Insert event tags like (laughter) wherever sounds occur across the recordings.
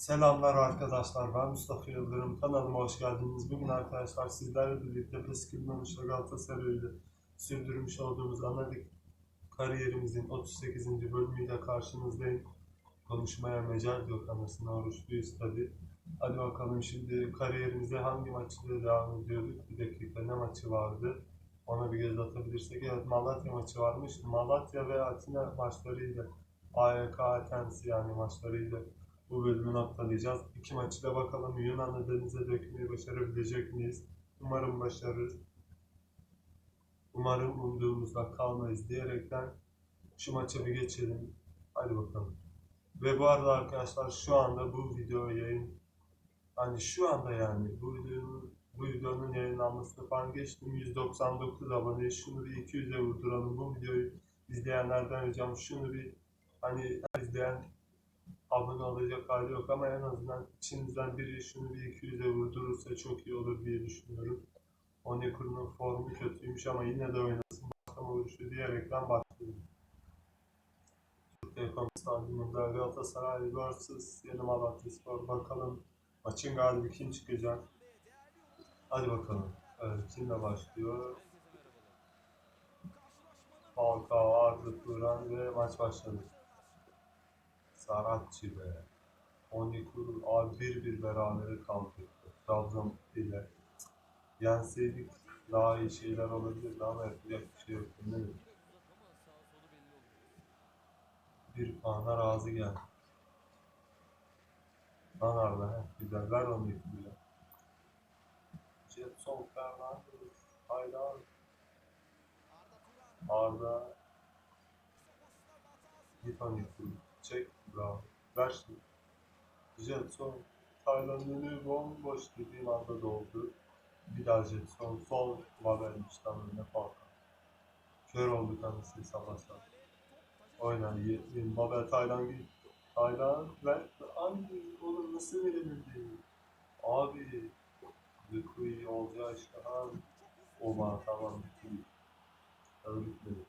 Selamlar arkadaşlar, ben Mustafa Yıldırım. Kanalıma hoş geldiniz. Bugün arkadaşlar sizlerle birlikte PES 2013'te Galatasaray ile sürdürmüş olduğumuz analitik kariyerimizin 38. bölümüyle karşınızdayım. Konuşmaya mecal yok anasını oruçluyuz tabi. Hadi bakalım şimdi kariyerimize hangi maçıyla devam ediyorduk? Bir dakika ne maçı vardı? Ona bir göz atabilirsek. Evet Malatya maçı varmış. Malatya ve Atina maçlarıyla AYK Athens yani maçlarıyla bu bölümü noktalayacağız. İki maçı da bakalım Yunan'ı denize dökmeyi başarabilecek miyiz? Umarım başarırız. Umarım umduğumuzda kalmayız diyerekten şu maça bir geçelim. Hadi bakalım. Ve bu arada arkadaşlar şu anda bu video yayın hani şu anda yani bu videonun bu videonun yayınlanmasını falan geçtim. 199 abone. Şunu bir 200'e vurduralım. Bu videoyu izleyenlerden ricam şunu bir hani izleyen abone olacak hali yok ama en azından içinizden biri şunu bir 200'e vurdurursa çok iyi olur diye düşünüyorum. Onyekuru'nun formu kötüymüş ama yine de oynasın başlama vuruşu diyerekten başlıyorum. Türk Telekom Stadyumunda Galatasaray vs. Yeni Malatya Spor. Bakalım maçın galibi kim çıkacak? Hadi bakalım. Evet, kimle başlıyor? Falcao, Arda Turan ve maç başladı. Saratçı be. Onyekuru abi bir bir berabere kaldık. Trabzon ile. Yenseydik daha iyi şeyler olabilirdi ama yapacak bir şey yok. Mi? Bir puana razı gel. Lan Arda he. Güzel. Ver Onyekuru'ya. Jetson Fernandes. Hayda. Arda. Git Onyekuru. Çek. Bravo. Ver şimdi. Jetson. Tayland'ını bomboş dediğim anda doldu. Bir daha Jetson. Sol Babel'miş tam önüne Falcao. Kör olduk anasını sabah sabah. Oyna. Ye- Babel Tayland git. Tayland ver. Abi oğlum nasıl verilmedi? Abi. Lukui olacağı abi. Oba tamam. Öyle bitmedi.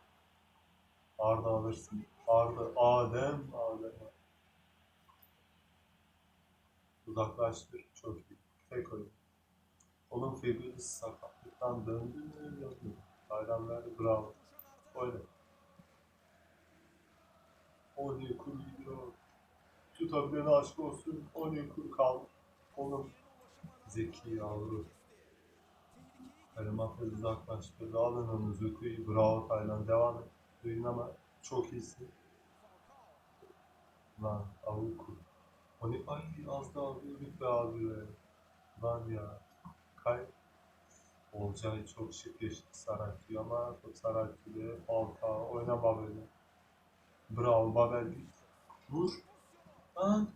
Arda alırsın. Arda, Adem, Adem. Uzaklaştır. İyi. Tek oyun. Onun Fegülis sakatlıktan döndü mü? Yok mu? Verdi. Bravo. Oyna. Onyekuru gidiyor. Tutabilene aşk olsun. Onyekuru kal. Oğlum. Zeki yavru. Kalimafez uzaklaştırdı. Alın onu Zuku'yu. Bravo Taylan. Devam et. Duyun ama çok iyisin. Lan Avuku. O ne? Ay az daha alıyorduk be abi be. Lan ya. Kay. Olcay çok şık geçti Saratçı ama Saratçı ile Falcao oyna Babel'e. Bravo Babel. Vur. Lan.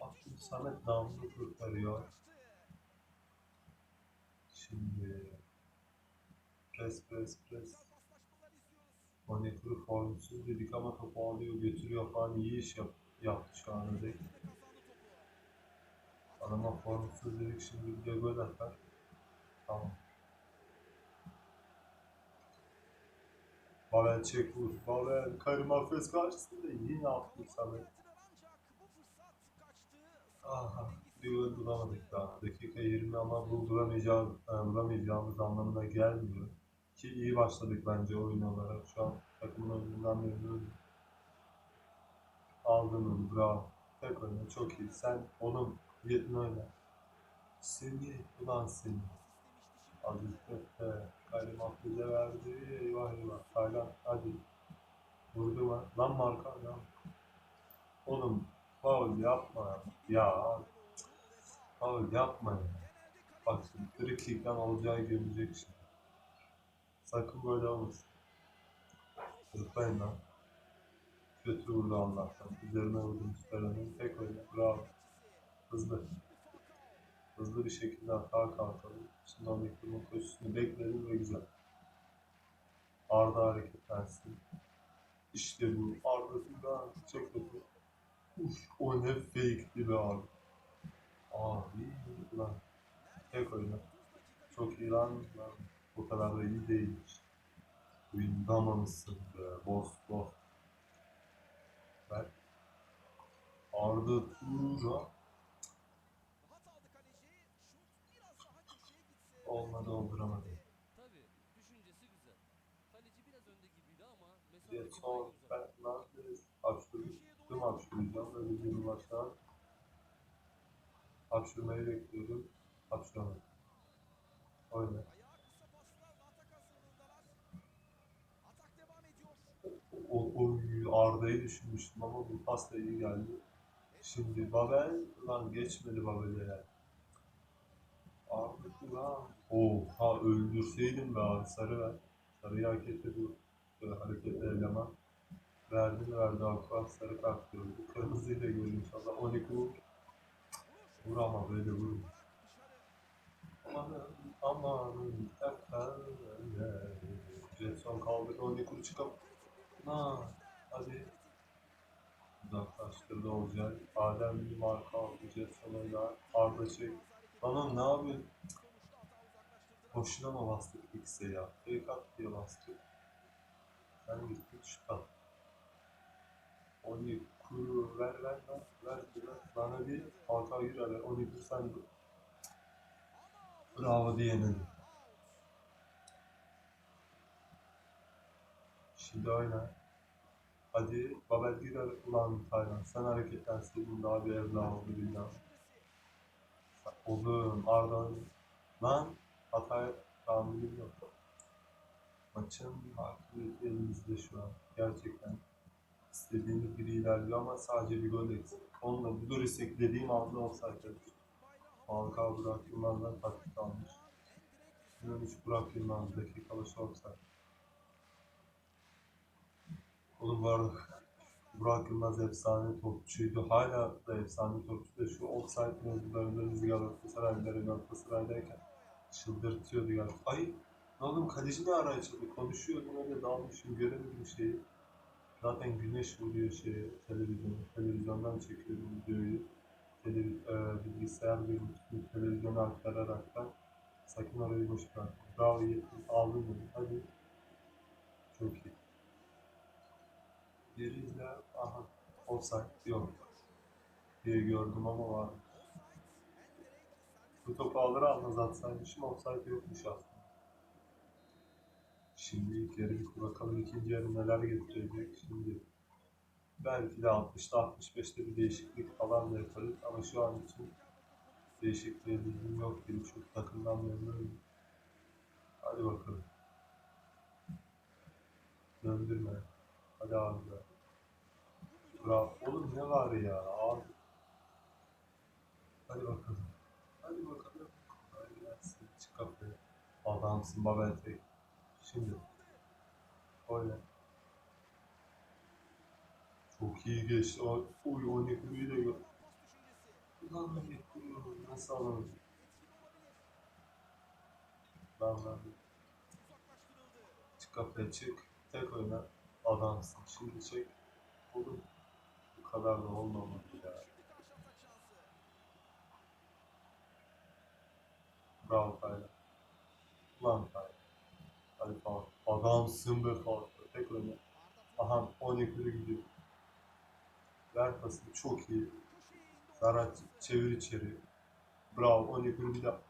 Abdül Samet namlu kurtarıyor. Şimdi pres pres pres. Onyekuru formsuz dedik ama topu alıyor götürüyor falan iyi iş yap, yaptı şu ana dek. Adama formsuz dedik şimdi bir gol atar. Tamam. Babel çek vur. Babel Karim Afes karşısında yine Abdül Samet. Aha, bir bulamadık daha. Dakika 20 ama bulduramayacağız, e, bulamayacağımız anlamına gelmiyor. Ki iyi başladık bence oyun olarak. Şu an takımın oyunundan memnunum. Aldın onu, bravo. Tek oyna, çok iyi. Sen oğlum yetin oyna. Seni, ulan seni. Aziz Efe, Karim Akbil'e verdi. Eyvah eyvah. Taylan, hadi. Vurdu mu? Lan marka, lan. Oğlum, faul yapma. Ya, faul yapma ya. Bak şimdi, frikikten olacağı görecek şimdi. Sakın böyle olmasın. Zıplayın lan. Kötü vurdu Allah'tan. Üzerine vurdum Sterling. Tek oyun. Bravo. Hızlı. Hızlı bir şekilde atağa kalkalım. Şimdi Onyekuru'nun koşusunu bekledim ve güzel. Arda hareketlensin. İşte bu. Arda Turan. Çek topu. Uf, o ne fake'li be abi. Abi lan. Tek oyunu. Çok iyi lan. O kadar da iyi değilmiş. Uyundamamışsın be. Boss boss. Ver. Arda Turan. Olmadı olduramadı. Diye son ben Nantes hapşırdım hapşıracağım böyle bir maçtan hapşırmayı bekliyordum hapşıramadım öyle o, o Arda'yı düşünmüştüm ama bu pas da iyi geldi şimdi Babel lan geçmedi Babel'e yani Arda lan oha öldürseydim be abi sarı ver sarıyı hak etti bu e, hareketli eleman Verdi verdi Aqua sarı kart gördü. Kırmızıyı da gördü inşallah. 12 vur. Vur ama böyle vur. Amanın amanın efendim. Jetson kaldı. 12 vur çıkıp. Na hadi. Uzaklaştırdı olacak. Adem bir marka. Jetson oynar. Arda çek. Lan ne yapıyorsun? Boşuna mı bastık X'e ya? Fake at diye bastık. Sen gittin şut at. Onu kuru ver ver ver ver ver bana bir hata girer ver onu bir sen de bravo diyelim. Şimdi oyna. Hadi Babel girer ulan Taylan sen hareketlenseydin daha bir evla oldu bilmem. Oğlum Arda. Lan hata tahammülüm yok. Maçın hakimiyeti elimizde şu an. Gerçekten istediğimiz gibi ilerliyor ama sadece bir gol eksik. Onunla bir gol istek dediğim anda düştü. Falcao Burak Yılmaz'dan taktik almış. 23 Burak Yılmaz dakikalı offside. Oğlum bu arada Burak Yılmaz efsane topçuydu. Hala da efsane topçu da şu offside mevzularında biz Galatasaraylıları Galatasaray'dayken çıldırtıyordu gerçekten. Ay ne oğlum kaleci ne ara açıldı? Konuşuyordum öyle dalmışım göremedim şeyi. Zaten güneş vuruyor şeye, televizyona. Televizyondan çekiyorum videoyu. Televiz e, bilgisayar görüntüsünü televizyona aktararaktan sakın orayı boş bırakma. Bravo yetin, aldın bunu. Hadi. Çok iyi. Geri izle. Aha. Offside yok. diye gördüm ama var. Bu topu alır almaz atsaymışım offside yokmuş aslında. Şimdi bir bakalım ikinci yarı neler getirecek. Şimdi belki de 60'ta 65'te bir değişiklik falan da yaparız ama şu an için değişikliğe bilgim yok gibi çok takımdan memnunum. Hadi bakalım. Döndürme. Hadi abi. Bravo. Oğlum ne var ya abi. Hadi bakalım. Hadi bakalım. Hadi gelsin. Çık kapıya. Adamsın Babel tek. Şimdi. Öyle. Çok iyi geçti. Uy o Nikuru'yu da gör. Ulan Nikuru nasıl alalım? Lan lan. Çık kapıya çık. Tek oyna. Adamsın. Şimdi çek. Oğlum. Kadar da olmamalı ya. Bravo Taylan. Ulan Taylan. Hadi falan. Adamsın be falan. Tek oyna. Aha 12'de gidiyor. Ver pasını çok iyi. Serhat çevir içeri. Bravo 12'de bir daha.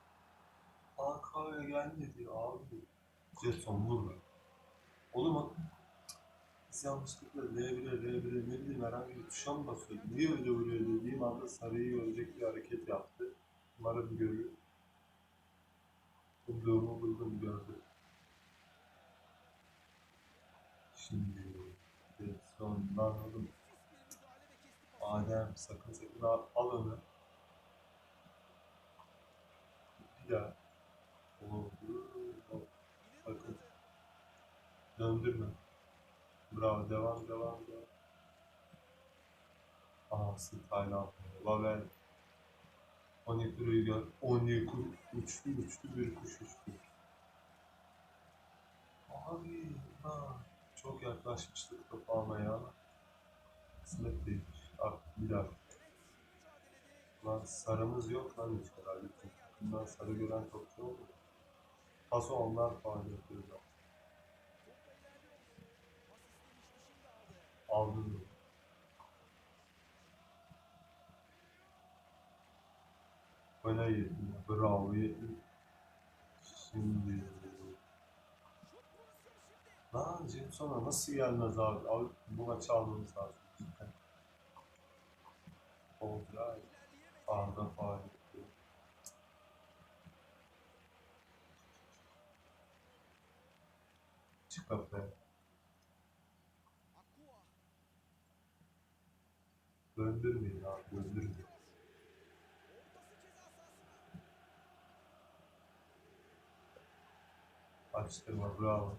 AK'ya gelmedi abi. Jetson vurma. Oğlum bak. Biz yanlışlıkla L1'e L1'e ne bileyim herhangi bir tuşa mı basıyordum? Niye öyle vuruyor dediğim anda sarıyı görecek bir hareket yaptı. Umarım görüyor. Umduğumu buldum gördü. Şimdi Jetson'dan oğlum Adem sakın sakın al, al onu. Bir daha. Oldu. Sakın. Döndürme. Bravo. Devam devam devam. Aha Tayland. Babel. Onyekuru'yu gör. Onyekur uçtu uçtu bir kuş uçtu. Abi ha, çok yaklaşmıştık topu ama kısmet değilmiş. Artık bir daha. Lan sarımız yok lan hiç herhalde. Bundan sarı gören topçu oldu. Paso onlar falan yapıyorlar. Aldım. Böyle bravo yedim. Şimdi. Lan Jameson'a nasıl gelmez abi? Abi bu maçı almamız lazım. Oldu Arda Fahri. Çık kafaya. Döndürmeyin abi, döndürmeyin. Açtırma, bravo.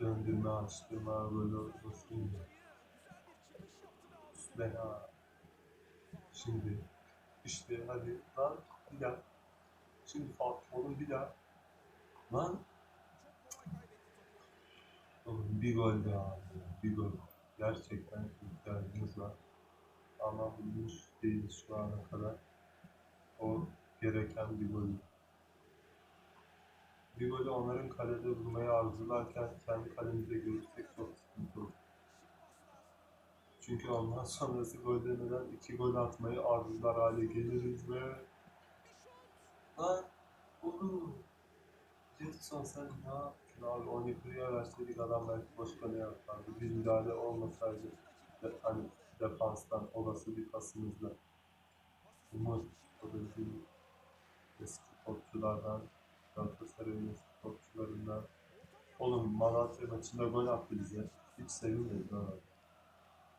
Döndürme, açtırma, böyle olmasın ya. Ha. Şimdi, işte hadi lan bir daha. Şimdi Fatih oğlum bir daha. Lan. Oğlum bir gol abi, bir gol. Gerçekten ihtiyacımız var. Ama bulmuş değiliz şu ana kadar. O gereken bir gol. Bir golü onların kalede vurmayı arzularken kendi kalemize görürsek çok sıkıntı olur. Çünkü ondan sonrası gol demeden iki gol atmayı arzular hale geliriz ve... Lan oğlum! Jetson sen ne yaptın abi? Onyekuru'ya verseydik adam belki boş kale yapardı. Bir müdahale olmasaydı de, hani defanstan olası bir pasımızla. Umut, o da bizim eski topçulardan, Galatasaray'ın eski topçularından. Oğlum Malatya maçında gol attı bize. Hiç sevinmedim ha.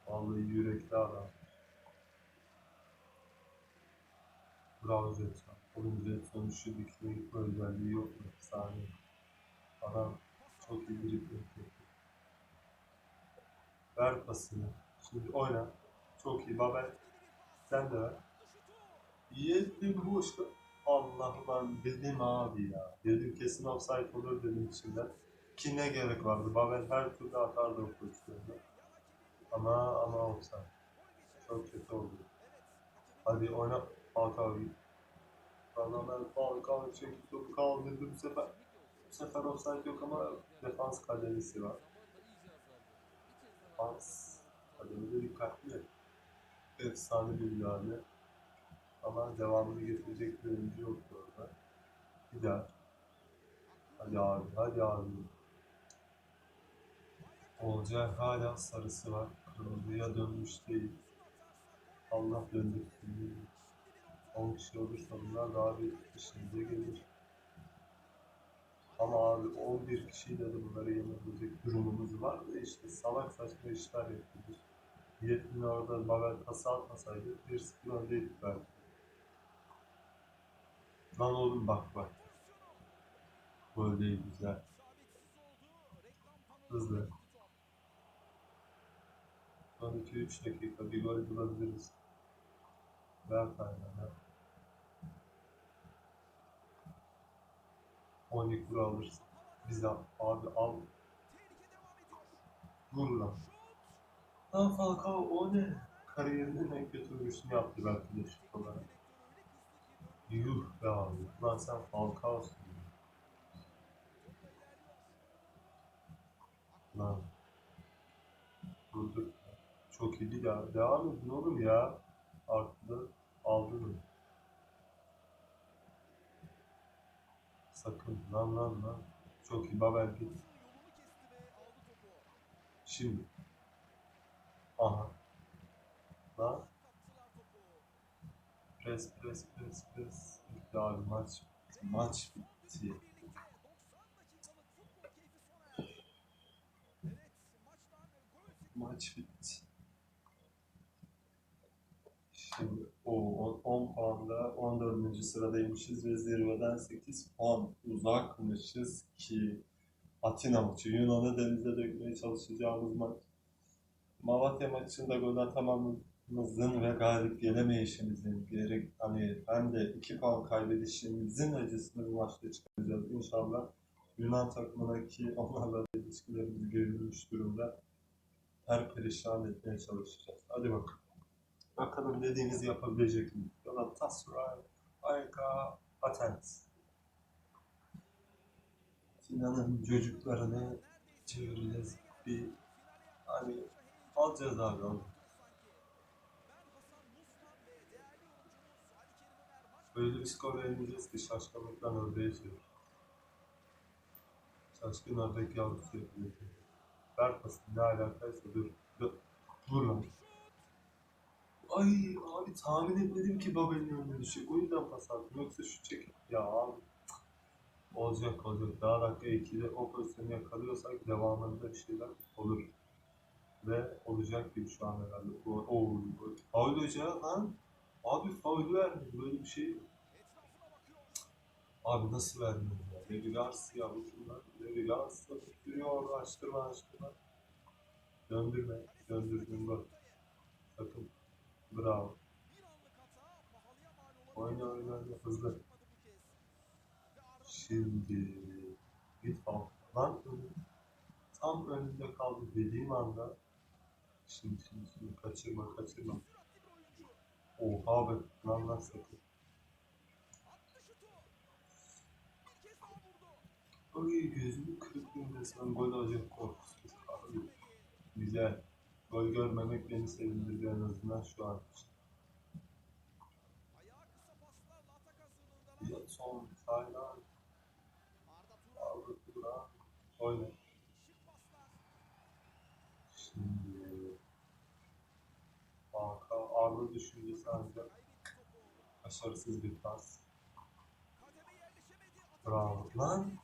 Vallahi yürekli adam. Bravo Jetson. Oğlum Jetson'un şu dikine özelliği yok mu? Saniye. Adam çok iyi bir Ver pasını. Şimdi oyna. Çok iyi Babel. Sen de ver. Yedim boşta. Allah lan dedim abi ya. Dedim kesin offside olur dedim içimden. Ki ne gerek vardı? Babel her türlü atardı o pozisyonda. Ama ama offside. Çok kötü oldu. Hadi oyna Falcao gibi. Adamlar Falcao çekti topu kaldırdı bu sefer. Bu sefer offside yok ama defans kalecisi var. Defans kademede dikkatli. Efsane bir müdahale. Ama devamını getirecek bir oyuncu yoktu orada. Daha. Hadi abi, hadi abi. Olcay hala sarısı var. Kırmızıya dönmüş değil. Allah döndürsün. 10 kişi olursa bunlar daha bir işimize gelir. Ama abi 11 kişiyle de bunları yenebilecek durumumuz var da işte salak saçma işler yapıyoruz. Yetmin orada Babel pası atmasaydı 1-0 öndeydik belki. Lan oğlum bak bak. Gol değil güzel. Hızlı. Son 2-3 dakika bir gol bulabiliriz. Ver kaynağına. 12 kuru alırsın. Biz de abi al. Vur lan. Lan Falcao o ne? Kariyerinin en kötü vuruşunu yaptı belki de şut olarak. Yuh be abi. Lan sen Falcao'sun. Lan. Vurduk. Çok iyi ya. Devam edin oğlum ya. Artı aldın mı? Sakın lan. Çok iyi Babel git. Şimdi. Aha. Lan. Pres pres pres pres. Bitti abi maç. Maç bitti. Maç bitti. Şimdi o 10 puanda 14. sıradaymışız ve zirveden 8 puan uzakmışız ki Atina maçı Yunan'ı denize dökmeye çalışacağımız maç. Malatya maçında gol atamamızın ve galip gelemeyişimizin gerek hani hem de 2 puan kaybedişimizin acısını bu maçta çıkaracağız. İnşallah Yunan takımına ki onlarla ilişkilerimiz görülmüş durumda her perişan etmeye çalışacağız. Hadi bakalım. Bakalım dediğimizi yapabilecek mi? Galatasaray, Ayka, Athens. Sinan'ın çocuklarını çevireceğiz. Bir hani alacağız abi onu. Öyle bir skor yenileceğiz ki şaşkınlıktan çevir. Şaşkın ördek yavrusu yapıyor. Ver pasını ne alakaysa dur. dur. Vur lan. Ay abi tahmin etmedim ki Babel'in önüne düşecek. O yüzden pas attım. Yoksa şu çek. Ya abi. Olacak olacak. Daha dakika 2'de o pozisyonu yakalıyorsak devamında bir şeyler olur. Ve olacak gibi şu an herhalde. Bu, o, faul hoca lan. Abi faul vermedi. Böyle bir şey. Abi nasıl vermedi ya? Levi Garcia bu şunlar. Garcia tutuyor. Açtırma açtırma. Döndürme. Döndürdün gol. Sakın. Bravo. Oyna oyna oyna. Hızlı. Şimdi git al. Lan önü- tam önünde kaldı dediğim anda şimdi şimdi şimdi kaçırma kaçırma. Oha be lan lan sakın. Ay gözümü kırptım resmen gol olacak korkusu. Güzel. Gol görmemek beni sevindirdi en azından şu an için. Son Taylan. Aldı Turan. Oyna. Şimdi Hakan Arda düşüncesi ancak başarısız bir pas. Bravo. Lan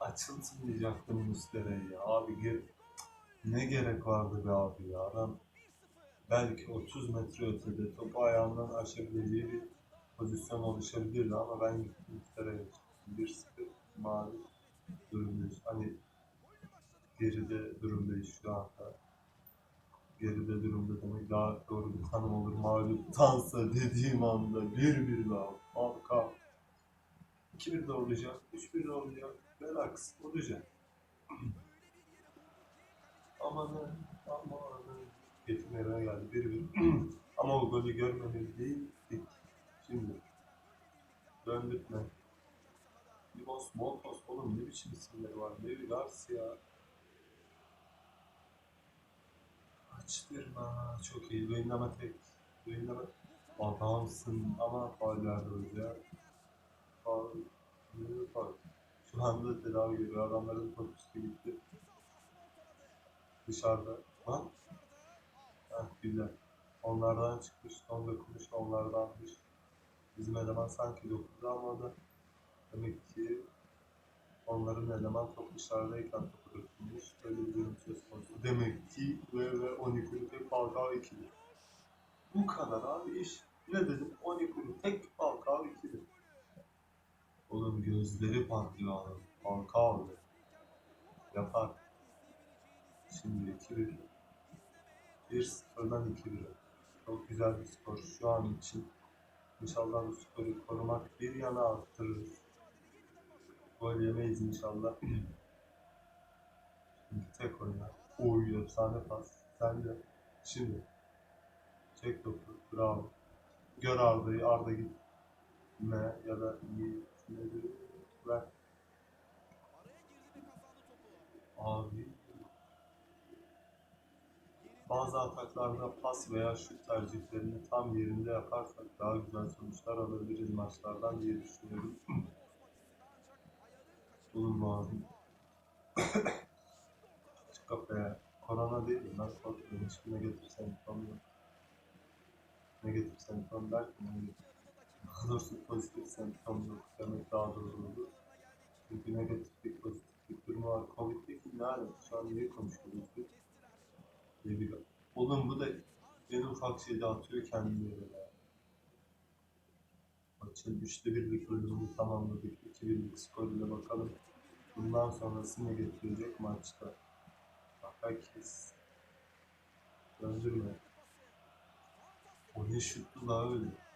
açılmayacaktım Müstere'yi ya. Abi gir. Ne gerek vardı be abi ya. Adam belki 30 metre ötede topu ayağından aşabileceği bir pozisyon oluşabilirdi ama ben gittim Müstere'ye çıktım. 1-0 mavi durumdayız. Hani geride durumdayız şu anda. Geride durumda demek daha doğru bir tanım olur. Mağluptansa dediğim anda 1-1 daha. Harika. 2-1 de olacak, 3-1 de olacak. Relax, olacak. (clears throat) Amanın, amanın. Getirmeye geldi 1-1. (clears throat) Ama o golü görmemeliydik. Şimdi. Döndürtme. Limos, Montos, oğlum ne biçim isimleri var? Levi Garcia. Açtırma. Çok iyi. Duyunlama tek. Duyunlama. Adamsın ama faul verdi faul? Şu anda tedavi görüyor. Adamların top üstü gitti. Dışarıda. Lan. Heh, güzel. Onlardan çıkmış. Son dokunmuş. Onlardanmış. Bizim eleman sanki dokundu ama da demek ki onların eleman top dışarıdayken topu dokunmuş. Böyle bir durum söz konusu. Demek ki ve ve 12 tek Falcao ikili. Bu kadar abi iş. Ne dedim? 12 tek Falcao ikili. Oğlum gözleri patlıyor adam. Falcao Yapar. Şimdi 2-1. 1-0'dan 2-1. Çok güzel bir skor şu an için. İnşallah bu skoru korumak bir yana arttırırız. Gol yemeyiz inşallah. (clears throat) Şimdi tek oyna. Oy efsane pas. Sen de. Şimdi. Çek topu. Bravo. Gör Arda'yı. Arda gitme ya da iyi. Ver. Abi. Bazı ataklarda pas veya şut tercihlerini tam yerinde yaparsak daha güzel sonuçlar alabiliriz maçlardan diye düşünüyorum. Bulun lazım. Çık kafaya. Korona değil mi? Ben korkmuyorum. Hiçbir negatif semptom yok. Negatif semptom derken negatif. Daha doğrusu pozitif semptom yok demek daha doğru olur. Çünkü negatif bir pozitif bir durum var. Covid'deki ne alaka? Şu an niye konuşuyoruz biz? diye bir Oğlum bu da en ufak şeyde atıyor kendini böyle. Maçın üçte birlik bölümünü tamamladık. 2-1'lik skoruyla bakalım. Bundan sonrası ne getirecek maçta? Bak herkes döndürme. O ne şuttu la öyle.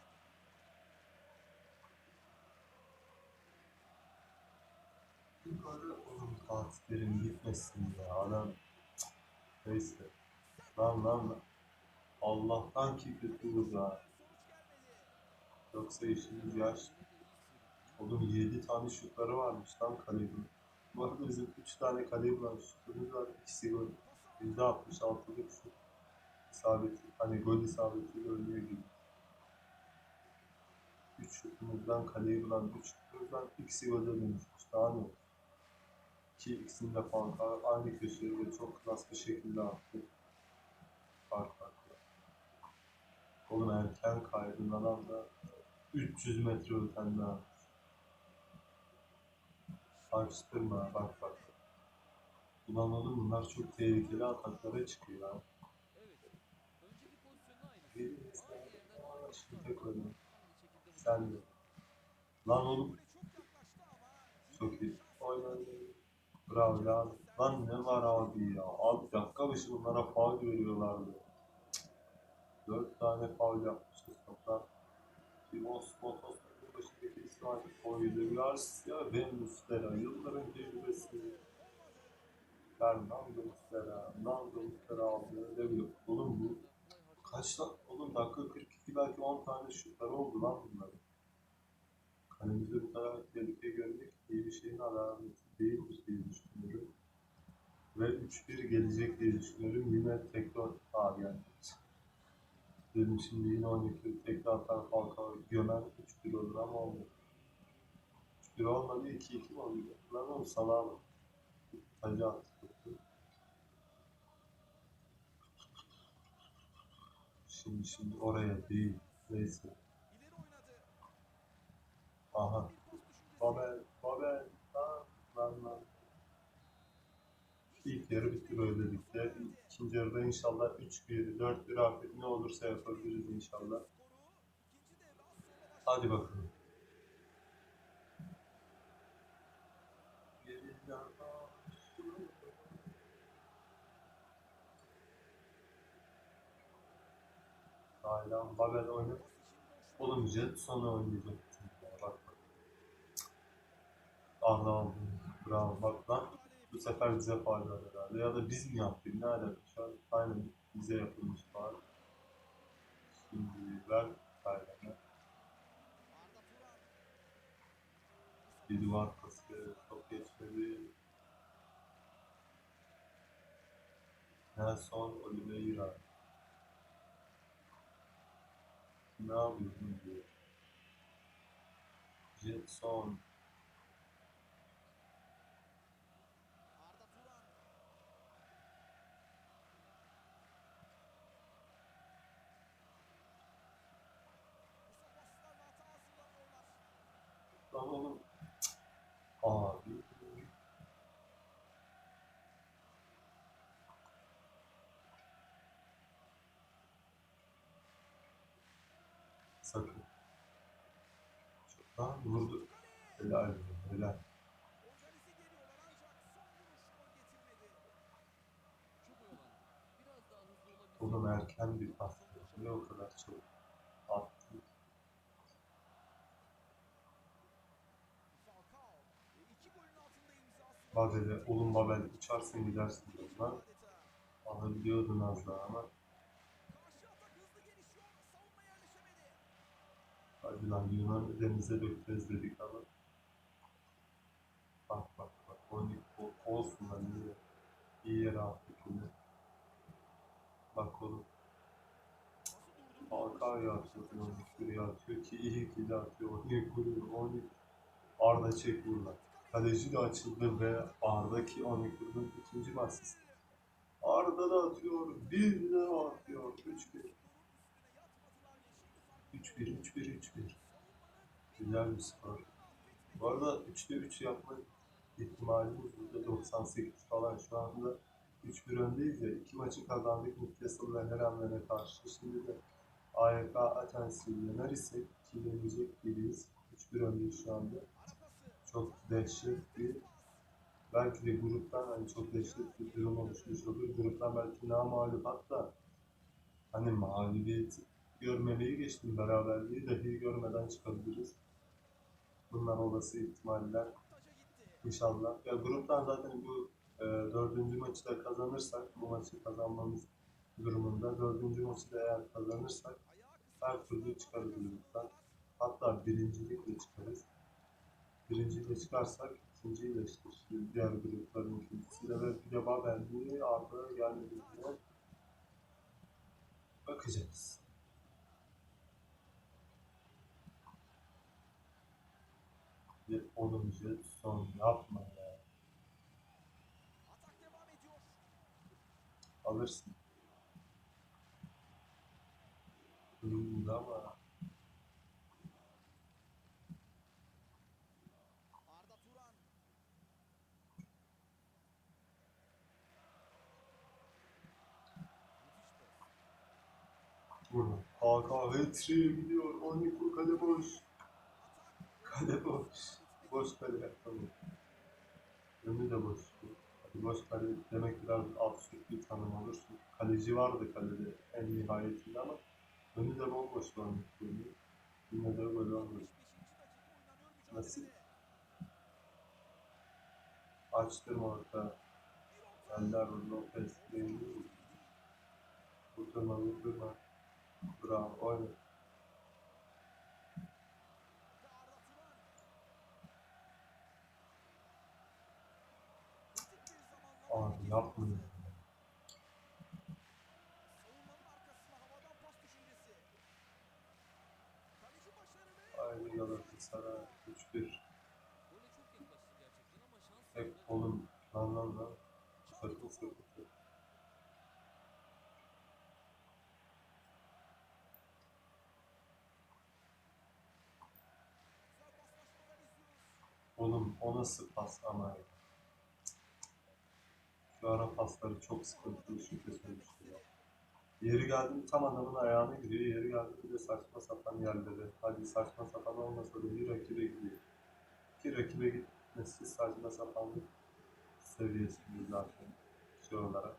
Yukarı oğlum Fatihlerin gitmesin ya adam. Neyse. Lan lan lan. Allah'tan ki kötü ha. Yoksa işimiz yaş. Oğlum 7 tane şutları varmış lan kalenin. Bu arada bizim 3 tane kale bulan şutumuz var. İkisi gol. %66'lık şut. isabeti, hani gol isabetiyle oynuyor gibi. 3 şutumuzdan kaleyi bulan 3 şutumuzdan ikisi gole dönüşmüş. Daha ne olur? Ki ikisini de aynı köşeye ve çok klas bir şekilde attı. Fark farklı. Oğlum erken kaydın adam da 300 metre ötende attı. Açtırma bak bak. Ulan oğlum bunlar çok tehlikeli ataklara çıkıyor aynısı. Bir şimdi tek Sen de. Lan oğlum çok iyi. Oynadı. Bravo ya. Lan ne var abi ya. Abi dakika başı bunlara faul veriyorlardı. Dört tane faul yapmışız toplam. Bir Osmotos başındaki İsmail Koylu, Garcia ve Mustera. Yılların tecrübesi. Fernando Mustera. Nando Mustera aldı. Öyle bir Oğlum bu kaç lan? Oğlum dakika 42 belki 10 tane şutları oldu lan bunların. Kalemizde bu kadar tehlike görmek iyi bir şeyin alameti değildir diye düşünüyorum. Ve 3-1 gelecek diye düşünüyorum. Yine tekrar abi yani. Dedim şimdi yine 12 tekrar atar Falcao gömen 3-1 olur ama olmadı. 3-1 olmadı 2-2 mi? Lan oğlum salağa bak. Tacı attı. Şimdi şimdi oraya değil. Neyse. Aha. Babel, Babel, lan lan lan. İlk yarı bitti böylelikle. İkinci yarıda inşallah 3-1, 4-1 artık ne olursa yapabiliriz inşallah. Hadi bakalım. Aynen Babel oynadı. Oğlum Jetson'u oynayacaktım ya bak bak. Aldı. Bravo bak lan. Bu sefer bize var herhalde. Ya da biz mi yaptık? Ne alaka? Şu an aynen bize yapılmış faul. Şimdi ver Taylan'a. Bir duvar pası, top geçmedi. Nelson Oliveira. Ne yapıyorsun diyor. Jetson. Lan oğlum. Cık. Abi. Sakın. Lan vurdu. Helal. Helal. Oğlum erken bir pas. Ne o kadar çok attı. Babel'e, oğlum Babel uçarsın gidersin diyorum lan. Alabiliyordun az daha ama. Hadi lan Yunan denize dökeceğiz dedik ama. Bak bak bak. Oyun olsun lan iyi. İyi yere attık yine. Bak oğlum. Falcao atıyor. 11 atıyor ki iyi ki de atıyor. 12 vuruyor. 12. Arda çek vurlar. Kaleci de açıldı ve Arda'ki 12'nin ikinci baskısı. Arda da atıyor. Bir de atıyor. 3-1. 3-1, 3-1, 3-1. Güzel bir skor. Bu arada 3'te 3 yapma ihtimalimiz %98 falan. Şu anda 3-1 öndeyiz ya. İki maçı kazandık Newcastle ve Herenler'e karşı. Şimdi de AYK Athens'i yenersek ki yenecek gibiyiz. 3-1 öndeyiz şu anda. Çok dehşet bir belki de gruptan hani çok dehşet bir durum oluşmuş olur. Gruptan belki namağlup hatta hani mağlubiyet görmemeyi geçtim beraberliği dahi görmeden çıkabiliriz. Bunlar olası ihtimaller. İnşallah. Ya gruptan zaten bu e, dördüncü maçı da kazanırsak, bu maçı kazanmamız durumunda dördüncü maçı da eğer kazanırsak her türlü çıkarız gruptan. Hatta birincilikle çıkarız. Birinciyle çıkarsak ikinciyle işte diğer grupların ikincisiyle ve bir de Babel'i Arda gelmedi diye Bakacağız. Onun jet son yapma ya. Atak devam ediyor. Alırsın. Hmm, ama Arda Turan. burada. Hakan Hetri'ye gidiyor. Oniko kale boş. Kale boş. Boş kale yapalım. Önü de boş. Hadi boş kale demek biraz absürt bir tanım olur. Çünkü kaleci vardı kalede en nihayetinde ama önü de bomboş var. Yine de böyle olmuş. 75. dakika oynanıyor Nasıl? Açtırma orta. Eller Lopez. Beğendim. Vurdurma vurdurma. Bravo oyna. Ve Arda Turan. Kritik bir zamanlama Abi yapmayın. Savunmanın arkasına havadan pas düşüncesi. Kaleci başarılı. Haydi Galatasaray 3-1. Gole çok yaklaştı gerçekten ama şans Tek eseri kolum lan lan lan. Çaldı Sakın topu. sakın. Güzel paslaşmalar izliyoruz. Oğlum o nasıl pas ama. Şu ara pasları çok sıkıntılı kesinlikle ya. Yeri geldi mi tam adamın ayağına giriyor. Yeri geldi mi de saçma sapan yerlere. Hadi saçma sapan olmasa da bir rakibe gidiyor. Ki rakibe gitmesi saçma sapanlık seviyesinde zaten şey olarak.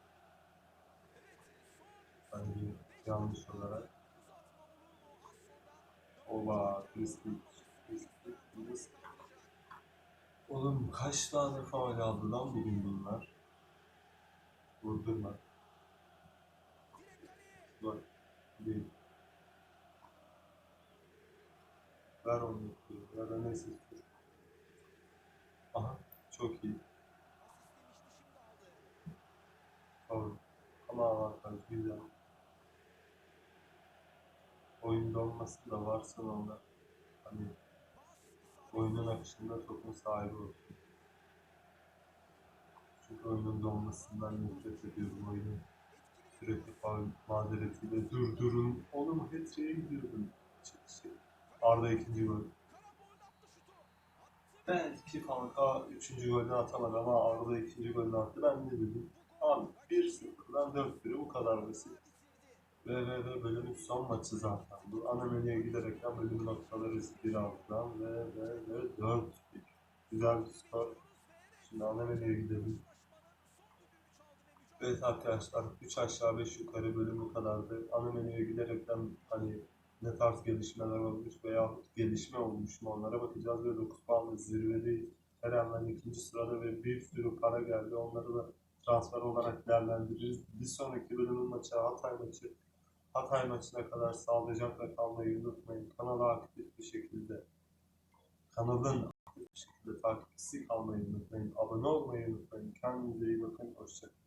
Bence yanlış olarak. Oba, Kristi, Kristi. Oğlum kaç tane faul aldı lan bugün bunlar? Vurdurma. Gol. Değil. Ver onu. Ya da neyse. Aha. Çok iyi. Faul. Ama avantaj güzel. Oyunda olması da varsın onda. Hani oyunun akışında topun sahibi olsun. Çünkü oyunun donmasından nefret ediyorum oyunu. Sürekli faul mazeretiyle durdurun. Oğlum hat-trick'e gidiyordum. Şey. Arda ikinci gol. Belki Falcao üçüncü golünü atamadı ama Arda ikinci golünü attı. Ben ne dedim? Abi 1-0'dan 4-1'i bu kadar basit. Ve ve ve bölümün son maçı zaten bu. Ana menüye giderekten bölüm noktaları bir altıdan ve ve ve 4-1. Güzel bir skor. Şimdi ana menüye gidelim. Evet arkadaşlar 3 aşağı 5 yukarı bölüm bu kadardı. Ana menüye giderekten hani ne tarz gelişmeler olmuş veya gelişme olmuş mu onlara bakacağız ve 9 puanla zirvedeyiz. Kerem'den ikinci sırada ve bir sürü para geldi. Onları da transfer olarak değerlendiririz. Bir sonraki bölümün maçı Hatay maçı. Hatay maçına kadar sağlıcakla kalmayı unutmayın. Kanala aktif bir şekilde kanalın aktif bir şekilde takipçisi kalmayı unutmayın. Abone olmayı unutmayın. Kendinize iyi bakın. Hoşçakalın.